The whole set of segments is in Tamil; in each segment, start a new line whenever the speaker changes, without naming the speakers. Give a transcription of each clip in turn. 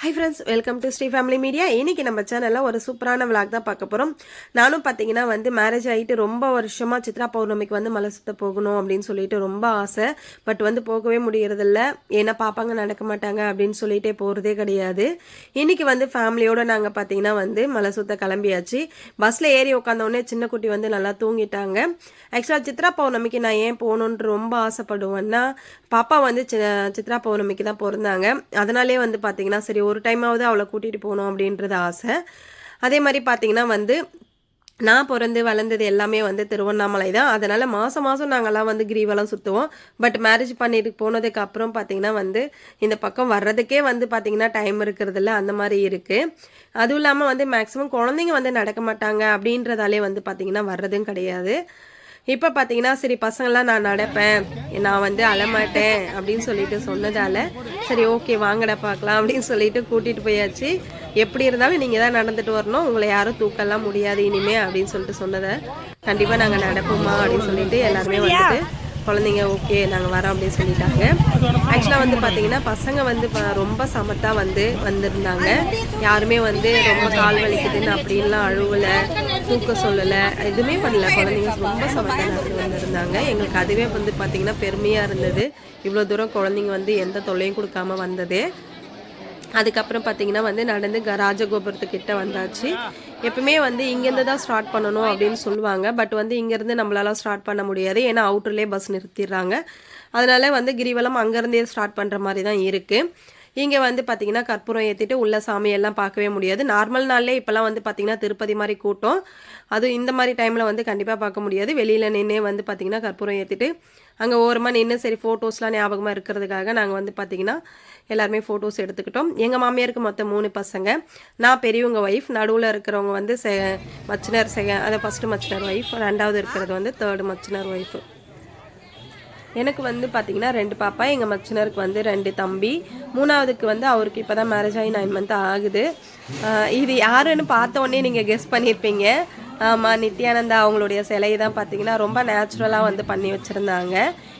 Hi friends welcome to Sri family media இன்னைக்கு நம்ம சேனலில் ஒரு சூப்பரான விளாக் தான் பார்க்க போகிறோம் நானும் பார்த்தீங்கன்னா வந்து மேரேஜ் ஆகிட்டு ரொம்ப வருஷமாக சித்ரா பௌர்ணமிக்கு வந்து மலை சுத்த போகணும் அப்படின்னு சொல்லிட்டு ரொம்ப ஆசை. பட் வந்து போகவே முடியறதில்ல. ஏன்னா பாப்பாங்க நடக்க மாட்டாங்க அப்படின்னு சொல்லிட்டே போகிறதே கிடையாது. இன்னைக்கு வந்து ஃபேமிலியோடு நாங்கள் பார்த்தீங்கன்னா வந்து மலை சுத்த கிளம்பியாச்சு. பஸ்ஸில் ஏறி உட்காந்தோடனே சின்ன குட்டி வந்து நல்லா தூங்கிட்டாங்க. ஆக்சுவலாக சித்ரா பௌர்ணமிக்கு நான் ஏன் போகணுன்ட்டு ரொம்ப ஆசைப்படுவேன்னா பாப்பா வந்து சி- சித்ரா பௌர்ணமிக்கு தான் பிறந்தாங்க. அதனாலே வந்து பார்த்தீங்கன்னா சரி ஒரு டைமாவது அவளை கூட்டிகிட்டு போகணும் அப்படின்றது ஆசை. அதே மாதிரி பார்த்தீங்கன்னா வந்து நான் பிறந்து வளர்ந்தது எல்லாமே வந்து திருவண்ணாமலை தான். அதனால் மாதம் மாதம் நாங்கள்லாம் வந்து கிரிவலம் சுற்றுவோம் பட் மேரேஜ் பண்ணிட்டு போனதுக்கு அப்புறம் பார்த்தீங்கன்னா வந்து இந்த பக்கம் வர்றதுக்கே வந்து பார்த்தீங்கன்னா டைம் இருக்கிறதில்ல. அந்த மாதிரி இருக்குது அதுவும் இல்லாமல் வந்து மேக்ஸிமம் குழந்தைங்க வந்து நடக்க மாட்டாங்க அப்படின்றதாலே வந்து பார்த்தீங்கன்னா வர்றதும் கிடையாது. இப்போ பார்த்தீங்கன்னா சரி பசங்களாம் நான் நடப்பேன். நான் வந்து அழமாட்டேன் அப்படின்னு சொல்லிட்டு சொன்னதால சரி ஓகே வாங்கடா பார்க்கலாம் அப்படின்னு சொல்லிட்டு கூட்டிகிட்டு போயாச்சு. எப்படி இருந்தாலும் நீங்கள் தான் நடந்துட்டு வரணும். உங்களை யாரும் தூக்கலாம் முடியாது இனிமே அப்படின்னு சொல்லிட்டு சொன்னதை. கண்டிப்பாக நாங்கள் நடப்போமா அப்படின்னு சொல்லிட்டு எல்லாருமே வந்துட்டு குழந்தைங்க ஓகே நாங்கள் வரோம் அப்படின்னு சொல்லிட்டாங்க. ஆக்சுவலாக வந்து பார்த்தீங்கன்னா பசங்க வந்து ப- ரொம்ப சமத்தாக வந்து வந்திருந்தாங்க. யாருமே வந்து ரொம்ப கால் வலிக்குதுன்னு அப்படின்லாம் அழுவலை தூக்க சொல்லலை எதுவுமே பண்ணல. குழந்தைங்க ரொம்ப சமத்தாக நடந்து வந்திருந்தாங்க. எங்களுக்கு அதுவே வந்து பார்த்தீங்கன்னா பெருமையாக இருந்தது. இவ்வளோ தூரம் குழந்தைங்க வந்து எந்த தொல்லையும் கொடுக்காம வந்தது. அதுக்கப்புறம் பார்த்தீங்கன்னா வந்து நடந்து க- ராஜகோபுரத்துக்கிட்ட வந்தாச்சு. எப்பவுமே வந்து இங்கேருந்து தான் ஸ்டார்ட் பண்ணணும் அப்படின்னு சொல்லுவாங்க. பட் வந்து இங்கேருந்து நம்மளால ஸ்டார்ட் பண்ண முடியாது. ஏன்னா அவுட்டர்லேயே பஸ் நிறுத்திடுறாங்க. அதனால வந்து கிரிவலம் அங்கேருந்தே ஸ்டார்ட் பண்ணுற மாதிரி தான் இருக்குது இங்கே வந்து பார்த்தீங்கன்னா கற்பூரம் ஏற்றிட்டு உள்ள சாமியெல்லாம் பார்க்கவே முடியாது. நார்மல் நாள்லேயே இப்போல்லாம் வந்து பார்த்தீங்கன்னா திருப்பதி மாதிரி கூட்டம். அதுவும் இந்த மாதிரி டைமில் வந்து கண்டிப்பாக பார்க்க முடியாது. வெளியில் நின்னே வந்து பார்த்தீங்கன்னா கற்பூரம் ஏற்றிட்டு அங்கே ஓரமாக நின்று சரி ஃபோட்டோஸ்லாம் ஞாபகமாக இருக்கிறதுக்காக நாங்கள் வந்து பார்த்திங்கன்னா எல்லாருமே ஃபோட்டோஸ் எடுத்துக்கிட்டோம். எங்கள் மாமியாருக்கு மொத்தம் மூணு பசங்க. நான் பெரியவங்க ஒய்ஃப் நடுவில் இருக்கிறவங்க வந்து செ மச்சினர் செக அதை ஃபஸ்ட்டு மச்சினர் ஒய்ஃப் ரெண்டாவது இருக்கிறது வந்து தேர்டு மச்சினர் ஒய்ஃபு எனக்கு வந்து பார்த்தீங்கன்னா ரெண்டு பாப்பா எங்கள் மச்சினருக்கு வந்து ரெண்டு தம்பி. மூணாவதுக்கு வந்து அவருக்கு இப்போ தான் மேரேஜ் ஆகி நைன் மந்த் ஆகுது. இது யாருன்னு பார்த்த உடனே நீங்கள் கெஸ் பண்ணியிருப்பீங்க ஆமாம் நித்யானந்தா அவங்களுடைய சிலை தான் பார்த்தீங்கன்னா ரொம்ப நேச்சுரலாக வந்து பண்ணி வச்சுருந்தாங்க.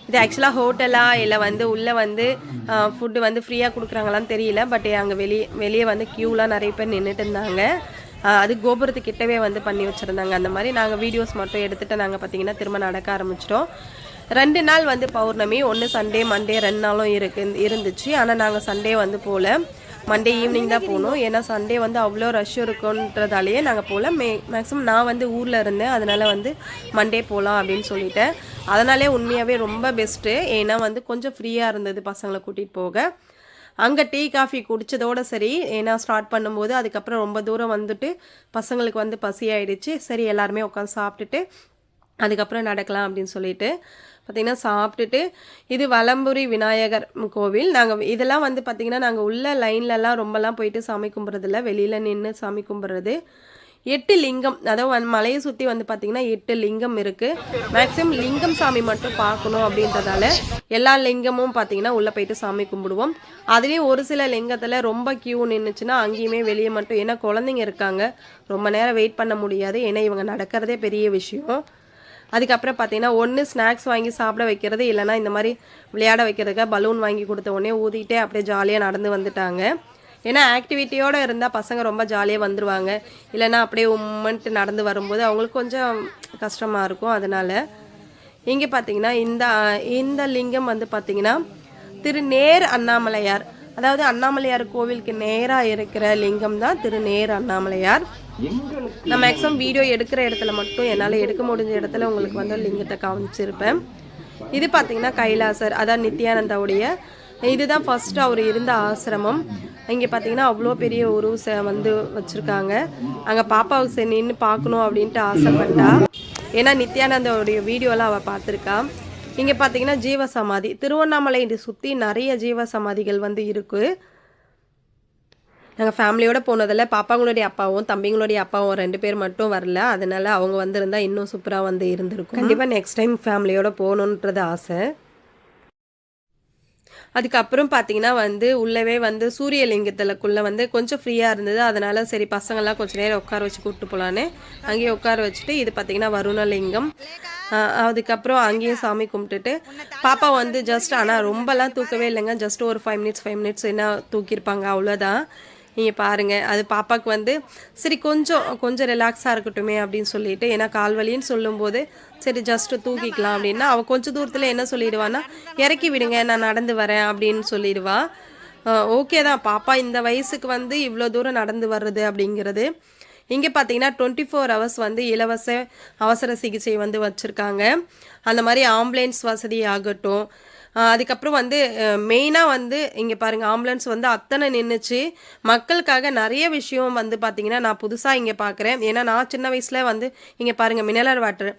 இது ஆக்சுவலாக ஹோட்டலா இல்லை வந்து உள்ளே வந்து ஃபுட்டு வந்து ஃப்ரீயாக கொடுக்குறாங்களான்னு தெரியல பட் அங்கே வெளியே வெளியே வந்து க்யூலாம் நிறைய பேர் நின்றுட்டு இருந்தாங்க. அது கோபுரத்துக்கிட்டவே வந்து பண்ணி வச்சுருந்தாங்க. அந்த மாதிரி நாங்கள் வீடியோஸ் மட்டும் எடுத்துகிட்டு நாங்கள் பார்த்தீங்கன்னா திரும்ப நடக்க ஆரம்பிச்சிட்டோம். ரெண்டு நாள் வந்து பௌர்ணமி ஒன்று சண்டே மண்டே ரெண்டு நாளும் இருக்கு இருந்துச்சு. ஆனால் நாங்கள் சண்டே வந்து போகல மண்டே ஈவினிங் தான் போகணும். ஏன்னா சண்டே வந்து அவ்வளோ ரஷ் இருக்குன்றதாலேயே நாங்கள் போகல. மே மேக்ஸிமம் நான் வந்து ஊரில் இருந்தேன். அதனால வந்து மண்டே போகலாம் அப்படின்னு சொல்லிட்டேன். அதனாலே உண்மையாகவே ரொம்ப பெஸ்ட்டு ஏன்னா வந்து கொஞ்சம் ஃப்ரீயாக இருந்தது பசங்களை கூட்டிகிட்டு போக. அங்கே டீ காஃபி குடித்ததோட சரி. ஏன்னா ஸ்டார்ட் பண்ணும்போது அதுக்கப்புறம் ரொம்ப தூரம் வந்துட்டு பசங்களுக்கு வந்து பசி ஆயிடுச்சு. சரி எல்லாருமே உட்காந்து சாப்பிட்டுட்டு அதுக்கப்புறம் நடக்கலாம் அப்படின்னு சொல்லிட்டு பார்த்திங்கன்னா சாப்பிட்டுட்டு இது வலம்புரி விநாயகர் கோவில். நாங்கள் இதெல்லாம் வந்து பார்த்திங்கன்னா நாங்கள் உள்ள லைன்லலாம் ரொம்பலாம் போயிட்டு சாமி கும்பிட்றதில்ல வெளியில் நின்று சாமி கும்பிட்றது எட்டு லிங்கம் அதாவது மலையை சுற்றி வந்து பார்த்திங்கன்னா எட்டு லிங்கம் இருக்குது மேக்ஸிமம் லிங்கம் சாமி மட்டும் பார்க்கணும் அப்படின்றதால எல்லா லிங்கமும் பார்த்திங்கன்னா உள்ளே போயிட்டு சாமி கும்பிடுவோம். அதுலேயும் ஒரு சில லிங்கத்தில் ரொம்ப க்யூ நின்றுச்சுன்னா அங்கேயுமே வெளியே மட்டும் ஏன்னா குழந்தைங்க இருக்காங்க. ரொம்ப நேரம் வெயிட் பண்ண முடியாது. ஏன்னா இவங்க நடக்கிறதே பெரிய விஷயம். அதுக்கப்புறம் பார்த்தீங்கன்னா ஒன்று ஸ்நாக்ஸ் வாங்கி சாப்பிட வைக்கிறது இல்லைன்னா இந்த மாதிரி விளையாட வைக்கிறதுக்கு பலூன் வாங்கி கொடுத்த உடனே ஊதிட்டே அப்படியே ஜாலியாக நடந்து வந்துட்டாங்க. ஏன்னா ஆக்டிவிட்டியோடு இருந்தால் பசங்க ரொம்ப ஜாலியாக வந்துடுவாங்க இல்லைன்னா அப்படியே உம்மன்ட்டு நடந்து வரும்போது அவங்களுக்கு கொஞ்சம் கஷ்டமாக இருக்கும். அதனால் இங்கே பார்த்தீங்கன்னா இந்த இந்த லிங்கம் வந்து பார்த்தீங்கன்னா திருநேர் அண்ணாமலையார். அதாவது அண்ணாமலையார் கோவிலுக்கு நேராக இருக்கிற லிங்கம் தான் திருநேர் அண்ணாமலையார். நான் மேக்ஸிமம் வீடியோ எடுக்கிற இடத்துல மட்டும் என்னால் எடுக்க முடிஞ்ச இடத்துல உங்களுக்கு வந்து லிங்கத்தை காமிச்சிருப்பேன். இது பார்த்தீங்கன்னா கைலாசர் அதான் நித்யானந்தாவுடைய. இதுதான் ஃபஸ்ட்டு அவர் இருந்த ஆசிரமம். இங்கே பார்த்தீங்கன்னா அவ்வளோ பெரிய உருவ வந்து வச்சுருக்காங்க. அங்கே பாப்பாவுக்கு சரி நின்று பார்க்கணும் அப்படின்ட்டு ஆசைப்பட்டா. ஏன்னா நித்யானந்தாவுடைய வீடியோலாம் அவள் பார்த்துருக்கா இங்கே பார்த்தீங்கன்னா ஜீவ சமாதி திருவண்ணாமலை சுற்றி நிறைய ஜீவ சமாதிகள் வந்து இருக்குது நாங்கள் ஃபேமிலியோட போனதில் பாப்பாங்களுடைய அப்பாவும் தம்பிங்களுடைய அப்பாவும் ரெண்டு பேர் மட்டும் வரல. அதனால அவங்க வந்திருந்தா இன்னும் சூப்பராக வந்து இருந்திருக்கும். கண்டிப்பாக நெக்ஸ்ட் டைம் ஃபேமிலியோட போகணுன்றது ஆசை. அதுக்கப்புறம் பார்த்தீங்கன்னா வந்து உள்ளவே வந்து சூரியலிங்கத்துலக்குள்ளே வந்து கொஞ்சம் ஃப்ரீயாக இருந்தது. அதனால சரி பசங்கள்லாம் கொஞ்சம் நேரம் உட்கார வச்சு கூப்பிட்டு போகலான்னு அங்கேயே உட்கார வச்சுட்டு இது பார்த்தீங்கன்னா வருணலிங்கம். அதுக்கப்புறம் அங்கேயும் சாமி கும்பிட்டுட்டு பாப்பா வந்து ஜஸ்ட் ஆனால் ரொம்பலாம் தூக்கவே இல்லைங்க. ஜஸ்ட் ஒரு ஃபைவ் மினிட்ஸ் ஃபைவ் மினிட்ஸ் என்ன தூக்கியிருப்பாங்க அவ்வளோதான் நீங்கள் பாருங்கள் அது பாப்பாவுக்கு வந்து சரி கொஞ்சம் கொஞ்சம் ரிலாக்ஸாக இருக்கட்டுமே அப்படின்னு சொல்லிட்டு ஏன்னா கால் வலின்னு சொல்லும்போது சரி ஜஸ்ட்டு தூக்கிக்கலாம் அப்படின்னா அவள் கொஞ்சம் தூரத்தில் என்ன சொல்லிடுவான்னா இறக்கி விடுங்க நான் நடந்து வரேன் அப்படின்னு சொல்லிடுவா. ஓகே தான். பாப்பா இந்த வயசுக்கு வந்து இவ்வளோ தூரம் நடந்து வர்றது அப்படிங்கிறது. இங்கே பார்த்தீங்கன்னா டுவெண்ட்டி ஃபோர் ஹவர்ஸ் வந்து இலவச அவசர சிகிச்சை வந்து வச்சுருக்காங்க. அந்த மாதிரி ஆம்புலன்ஸ் வசதி ஆகட்டும் அதுக்கப்புறம் வந்து மெயினாக வந்து இங்கே பாருங்கள் ஆம்புலன்ஸ் வந்து அத்தனை நின்றுச்சு மக்களுக்காக நிறைய விஷயம் வந்து பார்த்திங்கன்னா நான் புதுசாக இங்கே பார்க்குறேன் ஏன்னா நான் சின்ன வயசில் வந்து இங்கே பாருங்கள் மினரல் வாட்டர்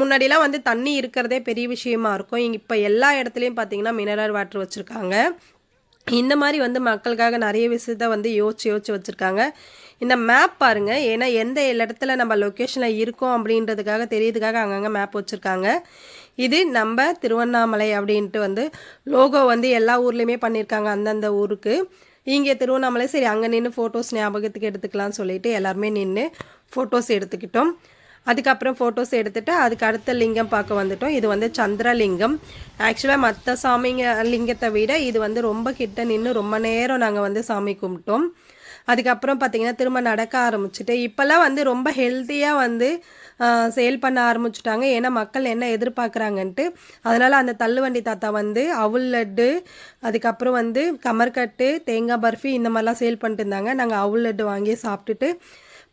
முன்னாடிலாம் வந்து தண்ணி இருக்கிறதே பெரிய விஷயமா இருக்கும். இங்கே இப்போ எல்லா இடத்துலையும் பார்த்தீங்கன்னா மினரல் வாட்டர் வச்சுருக்காங்க. இந்த மாதிரி வந்து மக்களுக்காக நிறைய விஷயத்த வந்து யோசிச்சு யோசிச்சு வச்சுருக்காங்க. இந்த மேப் பாருங்க. ஏன்னா எந்த இடத்துல நம்ம லொக்கேஷனில் இருக்கோம் அப்படின்றதுக்காக தெரியறதுக்காக அங்கங்கே மேப் வச்சுருக்காங்க. இது நம்ம திருவண்ணாமலை அப்படின்ட்டு வந்து லோகோ வந்து எல்லா ஊர்லேயுமே பண்ணியிருக்காங்க அந்தந்த ஊருக்கு. இங்கே திருவண்ணாமலை சரி அங்கே நின்று ஃபோட்டோஸ் ஞாபகத்துக்கு எடுத்துக்கலாம்னு சொல்லிட்டு எல்லாருமே நின்று ஃபோட்டோஸ் எடுத்துக்கிட்டோம். அதுக்கப்புறம் ஃபோட்டோஸ் எடுத்துகிட்டு அதுக்கு அடுத்த லிங்கம் பார்க்க வந்துட்டோம். இது வந்து சந்திரலிங்கம். ஆக்சுவலாக மற்ற சாமிங்க லிங்கத்தை விட இது வந்து ரொம்ப கிட்ட நின்று ரொம்ப நேரம் நாங்கள் வந்து சாமி கும்பிட்டோம். அதுக்கப்புறம் பார்த்தீங்கன்னா திரும்ப நடக்க ஆரம்பிச்சுட்டு இப்போல்லாம் வந்து ரொம்ப ஹெல்த்தியாக வந்து சேல் பண்ண ஆரம்பிச்சுட்டாங்க. ஏன்னா மக்கள் என்ன எதிர்பார்க்குறாங்கன்ட்டு அதனால் அந்த தள்ளுவண்டி தாத்தா வந்து அவுல் லட்டு அதுக்கப்புறம் வந்து கமர்கட்டு தேங்காய் பர்ஃபி இந்த மாதிரிலாம் சேல் பண்ணிட்டு இருந்தாங்க. நாங்கள் அவுல் லட்டு வாங்கி சாப்பிட்டுட்டு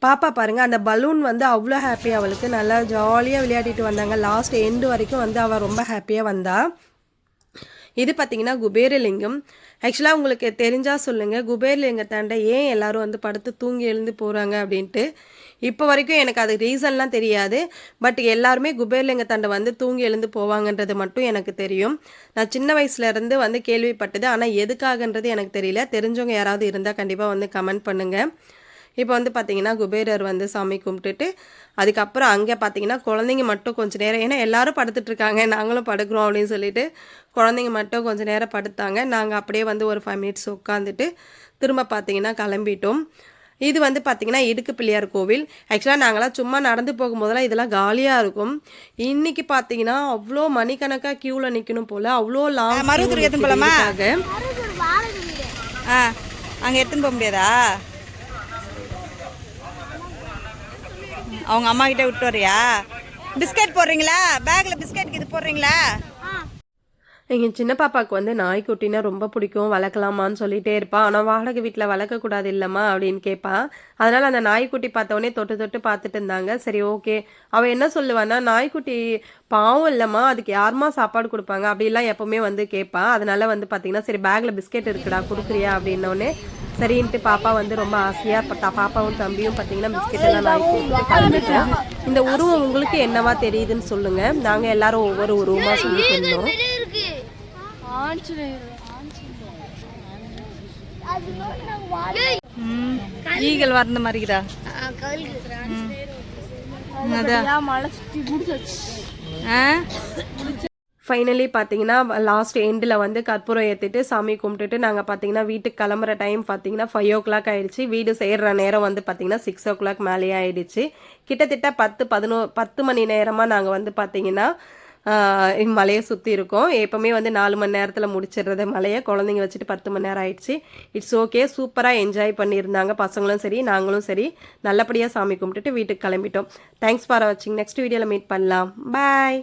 பாப்பா பாருங்க அந்த பலூன் வந்து அவ்வளோ ஹாப்பி அவளுக்கு. நல்லா ஜாலியாக விளையாடிட்டு வந்தாங்க. லாஸ்ட் எண்டு வரைக்கும் வந்து அவள் ரொம்ப ஹாப்பியாக வந்தாள் இது பார்த்தீங்கன்னா குபேரலிங்கம். ஆக்சுவலாக உங்களுக்கு தெரிஞ்சால் சொல்லுங்கள் குபேரலிங்கத்தாண்ட ஏன் எல்லோரும் வந்து படுத்து தூங்கி எழுந்து போகிறாங்க அப்படின்ட்டு. இப்போ வரைக்கும் எனக்கு அது ரீசன்லாம் தெரியாது. பட் எல்லாருமே குபேரலிங்கத்தாண்ட வந்து தூங்கி எழுந்து போவாங்கன்றது மட்டும் எனக்கு தெரியும். நான் சின்ன வயசுலேருந்து வந்து கேள்விப்பட்டது. ஆனால் எதுக்காகன்றது எனக்கு தெரியல. தெரிஞ்சவங்க யாராவது இருந்தால் கண்டிப்பாக வந்து கமெண்ட் பண்ணுங்கள் இப்போ வந்து பார்த்தீங்கன்னா குபேரர் வந்து சாமி கும்பிட்டுட்டு அதுக்கப்புறம் அங்கே பார்த்தீங்கன்னா குழந்தைங்க மட்டும் கொஞ்சம் நேரம் ஏன்னா எல்லாரும் படுத்துட்டு இருக்காங்க நாங்களும் படுக்கிறோம் அப்படின்னு சொல்லிட்டு குழந்தைங்க மட்டும் கொஞ்சம் நேரம் படுத்தாங்க. நாங்கள் அப்படியே வந்து ஒரு ஃபைவ் மினிட்ஸ் உட்காந்துட்டு திரும்ப பார்த்தீங்கன்னா கிளம்பிட்டோம். இது வந்து பார்த்தீங்கன்னா இடுக்கு பிள்ளையார் கோவில். ஆக்சுவலாக நாங்களாம் சும்மா நடந்து போகும்போதெல்லாம் இதெல்லாம் காலியாக இருக்கும். இன்னைக்கு பார்த்தீங்கன்னா அவ்வளோ மணிக்கணக்காக க்யூவில் நிற்கணும் போல் அவ்வளோ லாங்
மருவத்தூர் எடுத்துன்னு?
அதுக்காக
ஆ அங்கே எடுத்துன்னு போக முடியாதா? அவங்க அம்மா கிட்ட விட்டு வரியா? பிஸ்கட் போடுறீங்களா? பேக்கில் பிஸ்கட் இது போடுறீங்களா?
எங்கள் சின்ன பாப்பாவுக்கு வந்து நாய்க்குட்டினா ரொம்ப பிடிக்கும் வளர்க்கலாமான்னு சொல்லிகிட்டே இருப்பான் ஆனால் வாடகை வீட்டில் வளர்க்கக்கூடாது இல்லைம்மா அப்படின்னு கேட்பான் அதனால் அந்த நாய்க்குட்டி பார்த்தவொடனே தொட்டு தொட்டு பார்த்துட்டு இருந்தாங்க. சரி ஓகே. அவள் என்ன சொல்லுவான்னா நாய்க்குட்டி பாவம் இல்லைம்மா அதுக்கு யாருமா சாப்பாடு கொடுப்பாங்க? அப்படிலாம் எப்போவுமே வந்து கேட்பான் அதனால் வந்து பார்த்தீங்கன்னா சரி பேக்கில் பிஸ்கெட் இருக்குடா கொடுக்குறியா? அப்படின்னோடனே சரின்ட்டு பாப்பா வந்து ரொம்ப ஆசையாக பாப்பாவும் தம்பியும் பார்த்தீங்கன்னா பிஸ்கெட் எல்லாம் இந்த உருவம் உங்களுக்கு என்னவா தெரியுதுன்னு சொல்லுங்க. நாங்கள் எல்லாரும் ஒவ்வொரு உருவமாக சொல்லிட்டு இருந்தோம்
ஈகல் வந்த மாதிரிக்குதா அதான். ஆ?
ஃபைனலி பார்த்தீங்கன்னா லாஸ்ட் எண்டில் வந்து கற்பூரம் ஏற்றிட்டு சாமி கும்பிட்டுட்டு நாங்கள் பார்த்தீங்கன்னா வீட்டுக்கு கிளம்புற டைம் பார்த்தீங்கன்னா ஃபைவ் ஓ கிளாக் ஆயிடுச்சு. வீடு சேர்கிற நேரம் வந்து பார்த்தீங்கன்னா சிக்ஸ் ஓ கிளாக் மேலேயே ஆயிடுச்சு. கிட்டத்தட்ட பத்து பதினோ பத்து மணி நேரமாக நாங்கள் வந்து பார்த்தீங்கன்னா மலையை சுற்றி இருக்கோம். எப்போவுமே வந்து நாலு மணி நேரத்தில் முடிச்சிடுறது மலையை. குழந்தைங்க வச்சுட்டு பத்து மணி நேரம் ஆயிடுச்சு. இட்ஸ் ஓகே சூப்பராக என்ஜாய் பண்ணியிருந்தாங்க. பசங்களும் சரி நாங்களும் சரி நல்லபடியாக சாமி கும்பிட்டுட்டு வீட்டுக்கு கிளம்பிட்டோம். தேங்க்ஸ் ஃபார் வாட்சிங் நெக்ஸ்ட் வீடியோவில் மீட் பண்ணலாம். பாய்